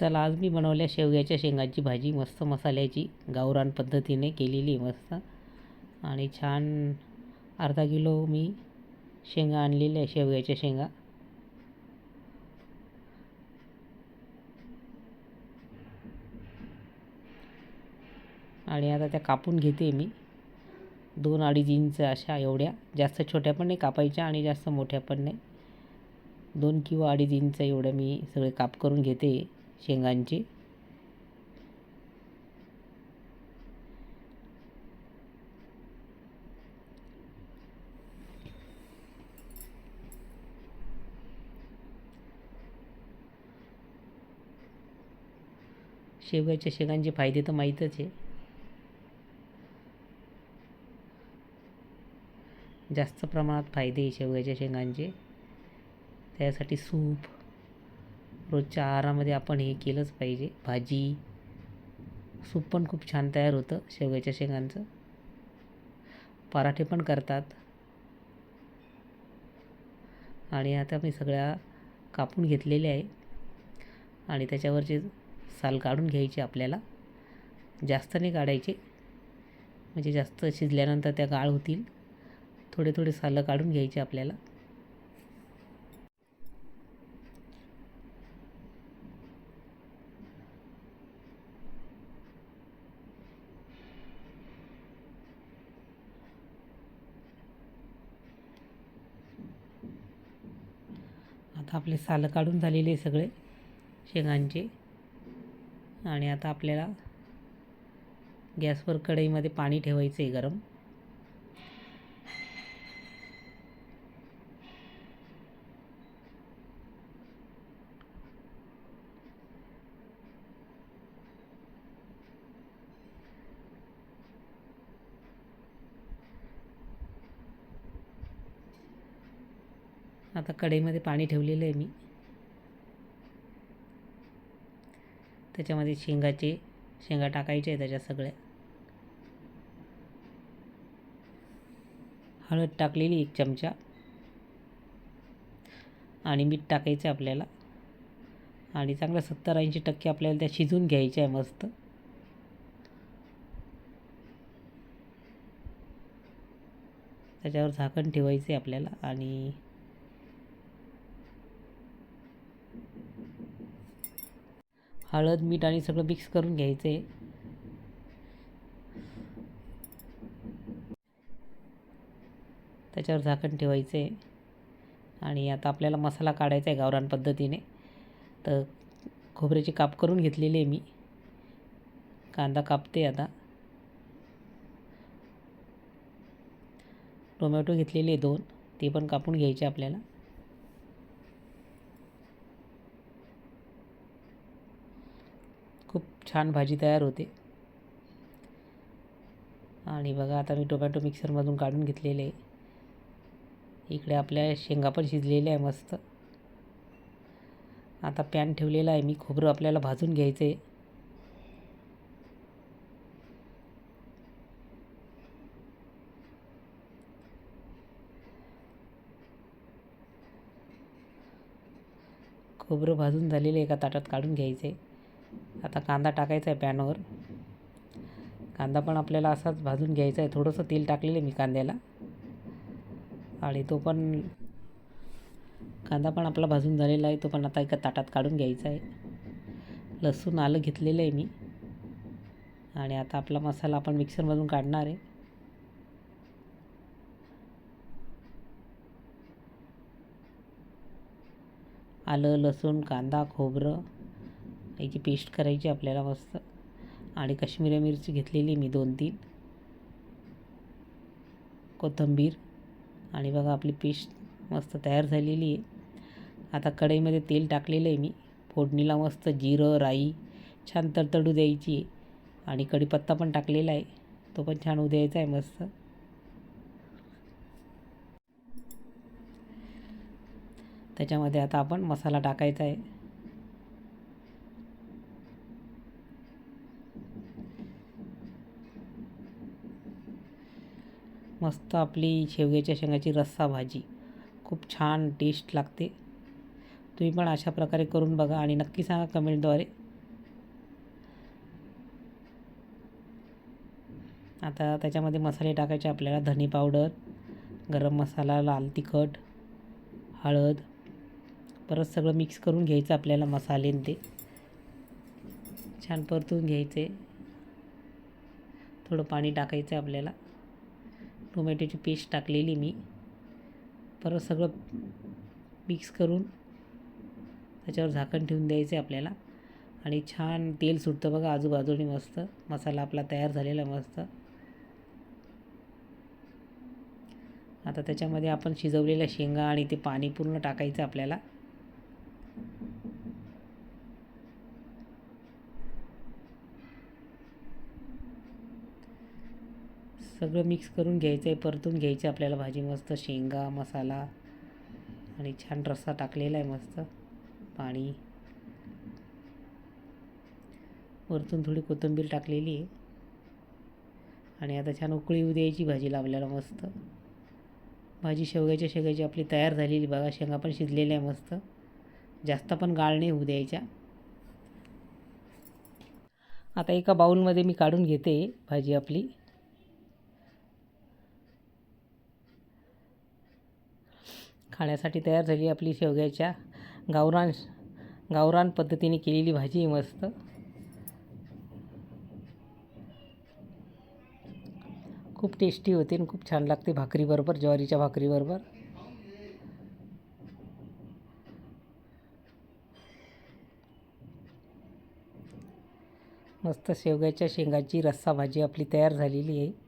चला आज मी बनवल्या शेवग्याच्या शेंगाची भाजी मस्त मसाल्याची गावरान पद्धतीने केलेली आहे मस्त. आणि छान अर्धा किलो मी शेंगा आणलेल्या आहे शेवग्याच्या शेंगा. आणि आता त्या कापून घेते मी. दोन अडीच इंच अशा एवढ्या. जास्त छोट्या पण नाही कापायच्या आणि जास्त मोठ्या पण नाही. दोन किंवा अडीच इंच एवढ्या मी सगळे काप करून घेते. शेंगांचे. शेवग्याच्या शेंगांचे फायदे तर माहीतच आहे. जास्त प्रमाणात फायदे शेवग्याच्या शेंगांचे. त्यासाठी सूप रोजच्या आहारामध्ये आपण हे केलंच पाहिजे. भाजी सूप पण खूप छान तयार होतं शेवग्याच्या शेंगांचं. पराठे पण करतात. आणि आता मी सगळ्या कापून घेतलेले आहे. आणि त्याच्यावरचे साल काढून घ्यायचे आपल्याला. जास्त नाही काढायचे. म्हणजे जास्त शिजल्यानंतर त्या गाळ होतील. थोडे थोडे सालं काढून घ्यायचे आपल्याला आता आपले सालं काढून झालेले सगळे शेंगांचे. आणि आता आपल्याला गॅसवर कढईमध्ये पाणी ठेवायचं आहे गरम. आता कढईमध्ये पाणी ठेवलेलं आहे मी. त्याच्यामध्ये शेंगाचे शेंगा टाकायचे आहे त्याच्या सगळ्या. हळद टाकलेली एक चमचा. आणि मीठ टाकायचं आहे आपल्याला. आणि चांगलं सत्तर ऐंशी टक्के आपल्याला त्या शिजून घ्यायच्या आहे मस्त. त्याच्यावर झाकण ठेवायचं आहे आपल्याला आणि हळद मीठ आणि सगळं मिक्स करून घ्यायचं. आहे त्याच्यावर झाकण ठेवायचं. आहे आणि आता आपल्याला मसाला काढायचा आहे गावरान पद्धतीने. तर खोबऱ्याची काप करून घेतलेली आहे मी. कांदा कापते आता. टोमॅटो घेतलेले दोन ते पण कापून घ्यायचे आपल्याला खूप छान भाजी तयार होते. आणि बघा आता मी टोमॅटो मिक्सरमधून काढून घेतलेले. आहे इकडे आपल्या शेंगा पण शिजलेल्या आहे मस्त. आता पॅन ठेवलेला आहे मी खोबरं आपल्याला भाजून घ्यायचं आहे खोबरं भाजून झालेलं एका ताटात काढून घ्यायचं आहे आता कांदा टाकायचा आहे पॅनवर. कांदा पण आपल्याला असाच भाजून घ्यायचा आहे. थोडंसं तेल टाकलेलं आहे मी कांद्याला. आणि तो पण कांदा पण आपला भाजून झालेला आहे. तो पण आता एका ताटात काढून घ्यायचा आहे. लसूण आलं घेतलेलं आहे मी. आणि आता आपला मसाला आपण मिक्सरमधून काढणार आहे. आलं लसूण कांदा खोबरं. याची पेस्ट करायची आपल्याला मस्त. आणि काश्मीरी मिरची घेतलेली मी दोन तीन. कोथिंबीर. आणि बघा आपली पेस्ट मस्त तयार झालेली आहे. आता कढईमध्ये तेल टाकलेलं आहे मी. फोडणीला मस्त जिरं राई छान तडतडू द्यायची आहे. आणि कढीपत्ता पण टाकलेला आहे. तो पण छान उद्यायचा आहे मस्त. त्याच्यामध्ये आता आपण मसाला टाकायचा आहे. मस्त आपली शेवग्याच्या शेंगाची रस्सा भाजी. खूप छान टेस्ट लागते. तुम्ही पण अशा प्रकारे करून बघा आणि नक्की सांगा कमेंटद्वारे. आता त्याच्यामध्ये मसाले टाकायचे आपल्याला. धने पावडर गरम मसाला लाल तिखट हळद. परत सगळं मिक्स करून घ्यायचं आपल्याला मसाले ते. छान परतून घ्यायचे. थोडं पाणी टाकायचं आपल्याला. टोमॅटोची पेस्ट टाकलेली मी. परत सगळं मिक्स करून त्याच्यावर झाकण ठेवून द्यायचे आपल्याला. आणि छान तेल सुटतं बघा आजूबाजूने मस्त. मसाला आपला तयार झालेला मस्त. आता त्याच्यामध्ये आपण शिजवलेल्या शेंगा आणि ते पाणी पूर्ण टाकायचं आपल्याला. सगळं मिक्स करून घ्यायचं आहे परतून घ्यायचं आपल्याला भाजी मस्त शेंगा मसाला. आणि छान रस्सा टाकलेला आहे मस्त. पाणी. वरतून थोडी कोथिंबीर टाकलेली आहे. आणि आता छान उकळी येऊ द्यायची भाजीला आपल्याला मस्त. भाजी शेवग्याच्या शेवग्याची आपली तयार झालेली. बघा शेंगा पण शिजलेल्या आहे मस्त. जास्त पण गाळ नाही होऊ द्यायच्या. आता एका बाऊलमध्ये मी काढून घेते भाजी आपली. खाण्यासाठी तयार झाली आपली शेवग्याच्या गावरान गावरान पद्धतीने केलेली भाजी मस्त. खूप टेस्टी होते आणि खूप छान लागते भाकरीबरोबर ज्वारीच्या भाकरीबरोबर. मस्त शेवग्याच्या शेंगाची रस्सा भाजी आपली तयार झालेली आहे.